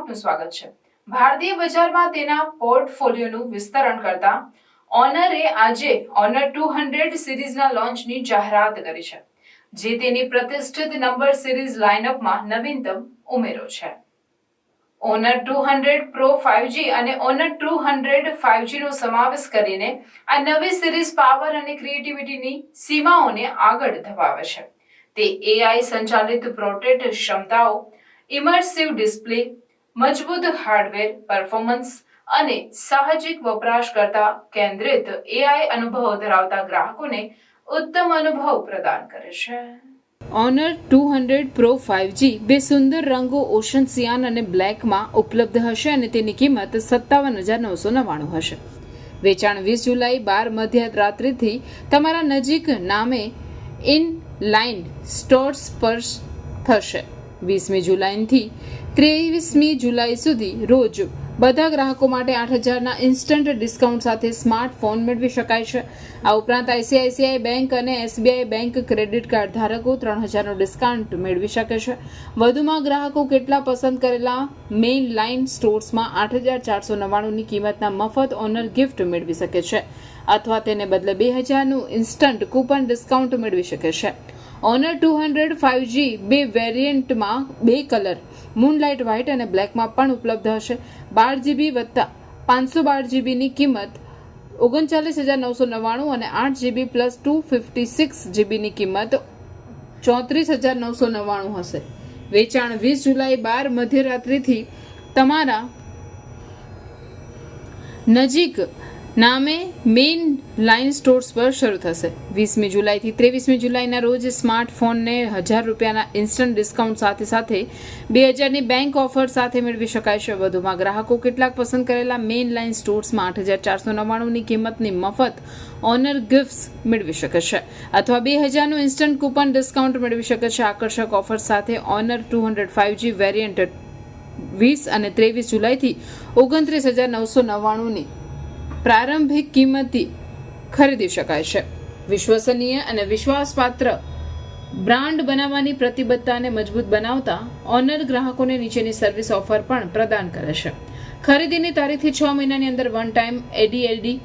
આપનું સ્વાગત છે. ભારતીય બજારમાં તેના પોર્ટફોલિયોનું વિસ્તરણ કરતા ઓનરે આજે ઓનર ટુ હંડ્રેડ સિરીઝના લોન્ચની જાહેરાત કરી છે, જે તેની પ્રતિષ્ઠિત નંબર સિરીઝ લાઇનઅપમાં નવીનતમ ઉમેરો છે. Honor two hundred pro five G અને ઓનર ટુ હંડ્રેડ ફાઇવજીનો સમાવેશ કરીને આ નવી સિરીઝ પાવર અને ક્રિએટિવિટીની સીમાઓને આગળ ધપાવે છે. તે એઆઈ સંચાલિત પ્રોટેટ ક્ષમતાઓ ઇમર્સિવ ડિસ્પ્લે મજબૂત હાર્ડવેર પરફોર્મન્સ અને સાહજિક વપરાશકર્તા કેન્દ્રિત એઆઈ અનુભવ ધરાવતા ગ્રાહકોને ઉત્તમ અનુભવ પ્રદાન કરે છે. Honor two hundred pro five G બે સુંદર રંગો ઓશન સિયાન અને બ્લેકમાં ઉપલબ્ધ હશે અને તેની કિંમત સત્તાવન હજાર નવસો નવ્વાણું હશે. વેચાણ વીસ જુલાઈ બાર મધ્યરાત્રિથી તમારા નજીક નામે ઇન લાઇન સ્ટોર્સ પર થશે. વીસમી જુલાઈથી ત્રેવીસમી જુલાઈ સુધી રોજ બધા ગ્રાહકો માટે આઠ હજારના ઇન્સ્ટન્ટ ડિસ્કાઉન્ટ સાથે સ્માર્ટફોન મેળવી શકાય છે. આ ઉપરાંત આઈસીઆઈસીઆઈ બેંક અને એસબીઆઈ બેંક ક્રેડિટ કાર્ડ ધારકો ત્રણ હજારનું ડિસ્કાઉન્ટ મેળવી શકે છે. વધુમાં ગ્રાહકો કેટલા પસંદ કરેલા મેઇન લાઇન સ્ટોર્સમાં આઠ હજાર ચારસો નવ્વાણુંની કિંમતના મફત ઓનર ગિફ્ટ મેળવી શકે છે. અથવા તેને બદલે બે હજારનું ઇન્સ્ટન્ટ કૂપન ડિસ્કાઉન્ટ મેળવી શકે છે. ઓનર ટુ હંડ્રેડ ફાઇવજી બે વેરિયન્ટમાં બે કલર મૂનલાઇટ વ્હાઇટ અને બ્લેકમાં પણ ઉપલબ્ધ હશે. બાર જીબી વત્તા પાંચસો બાર જીબીની કિંમત ઓગણચાલીસ હજાર નવસો નવ્વાણું અને આઠ GB plus two fifty six જીબીની કિંમત ચોત્રીસ હજાર નવસો નવ્વાણું હશે. વેચાણ વીસ જુલાઈ બાર મધ્યરાત્રિથી તમારા નજીક નામે મેઇન લાઇન સ્ટોર્સ પર શરૂ થશે. વીસમી જુલાઈથી ત્રેવીસમી જુલાઈના રોજ સ્માર્ટફોનને હજાર રૂપિયાના ઇન્સ્ટન્ટ ડિસ્કાઉન્ટ સાથે સાથે બે હજારની બેંક ઓફર સાથે મેળવી શકાય છે. વધુમાં ગ્રાહકો કેટલાક પસંદ કરેલા મેઇન લાઇન સ્ટોર્સમાં આઠ હજાર ચારસો નવ્વાણુંની કિંમતની મફત ઓનર ગિફ્ટ્સ મેળવી શકે છે અથવા બે હજારનું ઇન્સ્ટન્ટ કૂપન ડિસ્કાઉન્ટ મેળવી શકે છે. આકર્ષક ઓફર સાથે Honor two hundred five G variant વીસ અને ત્રેવીસ જુલાઈથી ઓગણત્રીસ હજાર નવસો નવ્વાણુંની પ્રારંભિક કિંમતી ખરીદી શકાય છે. વિશ્વસનીય અને વિશ્વાસપાત્ર બ્રાન્ડ બનાવવાની પ્રતિબદ્ધતાને મજબૂત બનાવતા ઓનર ગ્રાહકોને નીચેની સર્વિસ ઓફર પણ પ્રદાન કરે છે. ખરીદીની તારીખથી છ મહિનાની અંદર વન ટાઈમ એડીએલડી,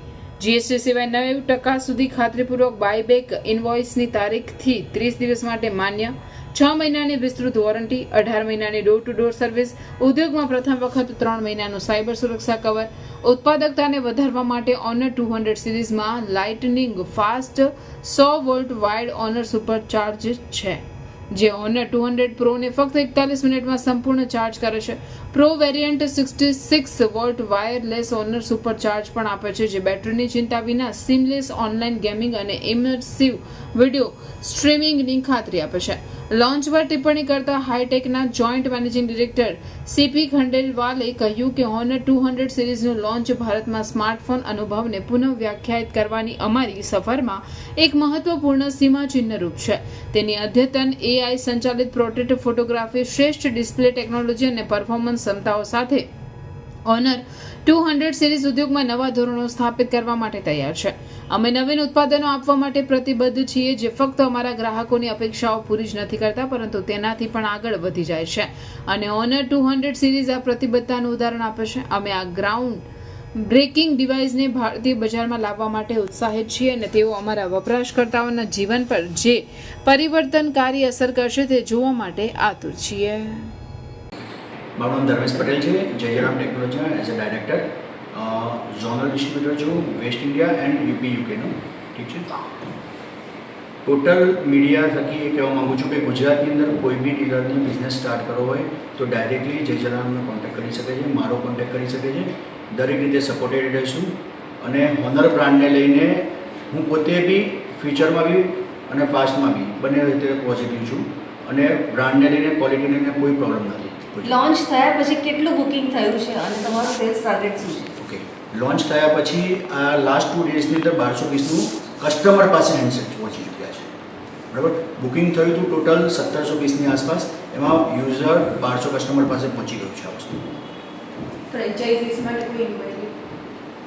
જીએસટી સિવાય નવ ટકા સુધી ખાતરીપૂર્વક બાયબેક ઇનવોઇસની તારીખથી ત્રીસ દિવસ માટે માન્ય છ મહિનાની વિસ્તૃત વોરંટી, અઢાર મહિનાની ડોર ટુ ડોર સર્વિસ ઉદ્યોગમાં પ્રથમ વખત ત્રણ મહિનાનું સાયબર સુરક્ષા કવર ઉત્પાદકતાને વધારવા માટે ઓનર ટુ હંડ્રેડ સિરીઝમાં લાઇટનિંગ ફાસ્ટ સો watt wired Honor super charge છે. જે ઓનર ટુ હંડ્રેડ પ્રોને ફક્ત એકતાલીસ મિનિટમાં સંપૂર્ણ ચાર્જ કરે છે. Pro variant sixty six volt wireless Honor super charge પણ આપે છે, જે બેટરીની ચિંતા વિના સિમલેસ ઓનલાઈન ગેમિંગ અને ઇમર્સિવ વીડિયો સ્ટ્રીમિંગની ખાતરી આપે છે. લોન્ચ પર ટિપ્પણી કરતા હાઈટેકના જોઈન્ટ મેનેજિંગ ડિરેક્ટર સીપી ખંડેલવાલે કહ્યું કે હોનર ટુ હંડ્રેડ સિરીઝનું લોન્ચ ભારતમાં સ્માર્ટફોન અનુભવને પુનઃ વ્યાખ્યાયિત કરવાની અમારી સફરમાં એક મહત્વપૂર્ણ સીમાચિહ્ન રૂપ છે. તેની અદ્યતન એઆઈ સંચાલિત પ્રોટેટ ફોટોગ્રાફી શ્રેષ્ઠ ડિસ્પ્લે ટેકનોલોજી અને પરફોર્મન્સ ક્ષમતાઓ સાથે ઓનર ટુ હંડ્રેડ સિરીઝ ઉદ્યોગમાં નવા ધોરણો સ્થાપિત કરવા માટે તૈયાર છે. અમે નવીન ઉત્પાદનો આપવા માટે પ્રતિબદ્ધ છીએ જે ફક્ત અમારા ગ્રાહકોની અપેક્ષાઓ પૂરી જ નથી કરતા, પરંતુ તેનાથી પણ આગળ વધી જાય છે. અને ઓનર ટુ હંડ્રેડ સિરીઝ આ પ્રતિબદ્ધતાનું ઉદાહરણ આપે છે. અમે આ ગ્રાઉન્ડ બ્રેકિંગ ડિવાઇસને ભારતીય બજારમાં લાવવા માટે ઉત્સાહિત છીએ અને તેઓ અમારા વપરાશકર્તાઓના જીવન પર જે પરિવર્તનકારી અસર કરશે તે જોવા માટે આતુર છીએ. મારું નામ ધર્મેશ પટેલ છે. જયરામ ટેકનોલોજીમાં as a director zonal distributor છું વેસ્ટ ઇન્ડિયા એન્ડ યુપી યુકેનું ઠીક છે? ટોટલ મીડિયા થકી એ કહેવા માગું છું કે ગુજરાતની અંદર કોઈ બી ડીલરની બિઝનેસ સ્ટાર્ટ કરવો હોય તો ડાયરેક્ટલી જય જલારામનો કોન્ટેક્ટ કરી શકે છે, મારો કોન્ટેક્ટ કરી શકે છે. દરેક રીતે સપોર્ટેડ રહીશું. અને હોનર બ્રાન્ડને લઈને હું પોતે બી ફ્યુચરમાં બી અને પાસ્ટમાં બી બંને રીતે પોઝિટિવ છું. અને બ્રાન્ડને લઈને ક્વોલિટીને લઈને કોઈ પ્રોબ્લેમ નથી. લોન્ચ થયા પછી કેટલું બુકિંગ થયું છે અને તમારું સેલ્સ ટાર્ગેટ શું છે ઓકે લોન્ચ થયા પછી આ લાસ્ટ ટુ ડેઝની અંદર બારસો પીસનું કસ્ટમર પાસે હેન્ડસેટ પહોંચી ચૂક્યા છે બરાબર બુકિંગ થયું હતું ટોટલ સત્તરસો પીસની આસપાસ એમાં યુઝર બારસો કસ્ટમર પાસે પહોંચી ગયું છે આ વસ્તુ ફ્રેન્ચાઇઝીસ માટે કોઈ ઇન્ક્વાયરી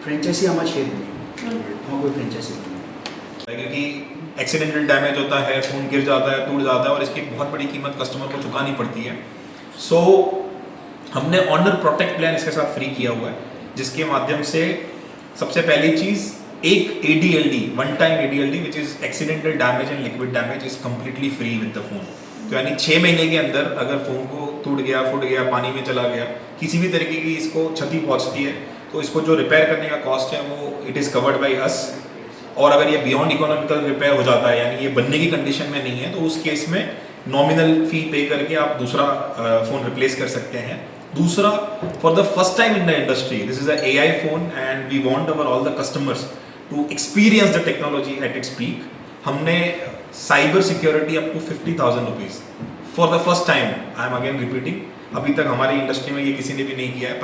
ફ્રેન્ચાઇઝી આમાં છે જ નહીં આમાં કોઈ ફ્રેન્ચાઇઝી નહીં क्योंकि एक्सीडेंटल डैमेज होता है फ़ोन गिर जाता है टूट जाता है और इसकी बहुत बड़ी कीमत कस्टमर को चुकानी पड़ती है सो so, हमने ऑनर प्रोटेक्ट प्लान इसके साथ फ्री किया हुआ है जिसके माध्यम से सबसे पहली चीज़ एक A D L D one time A D L D which is accidental damage and liquid damage is completely free with the phone तो यानी छः महीने के अंदर अगर फ़ोन को टूट गया फूट गया पानी में चला गया किसी भी तरीके की इसको क्षति पहुँचती है तो इसको जो रिपेयर करने का कॉस्ट है वो it is covered by us और अगर ये बियॉन्ड इकोनॉमिकल रिपेयर हो जाता है यानी ये बनने की कंडीशन में नहीं है तो उस केस में नॉमिनल फ़ी पे करके आप दूसरा फ़ोन रिप्लेस कर सकते हैं। दूसरा for the first time in the industry this is a AI phone and we want our all the customers to experience the technology at its peak हमने cyber security up to fifty thousand rupees for the first time I am again repeating अभी तक हमारी industry में ये किसी ने भी नहीं किया है